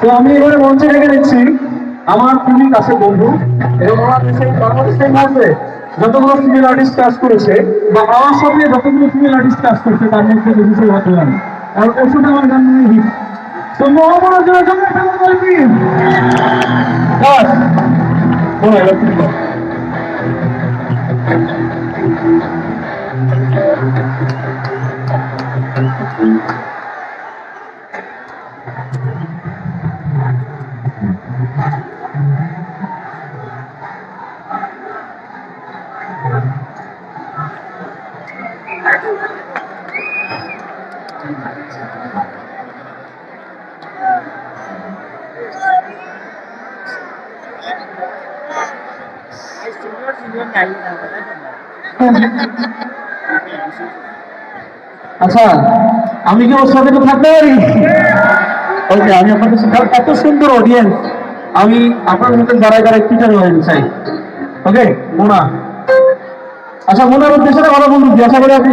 তো আমি এবারে মঞ্চে রেখে নিচ্ছি আমার খুবই কাছের বন্ধু এবং আমার দেশে বাংলাদেশের মধ্যে যতগুলো ফিমেল আর্টিস্ট কাজ করেছে বা আমার সঙ্গে যতগুলো ফিমেল আর্টিস্ট কাজ করছে, তার মধ্যে বেশি ভাগ্যবান আর ওষুধ আমার গান নিয়ে হিট। তো মহামনোজনের জন্য একটা কথা আচ্ছা আমি কি ওর সাথে একটু থাকতে পারি? ওকে, আমি আপনাদের সাথে এত সুন্দর অডিয়েন্স আমি আপনার মতন দাঁড়ায় দাঁড়ায় টিচার যেতে চাই। ওকে, মোনা। আচ্ছা মোনার উদ্দেশ্যে ভালো বন্ধু, আশা করি আপনি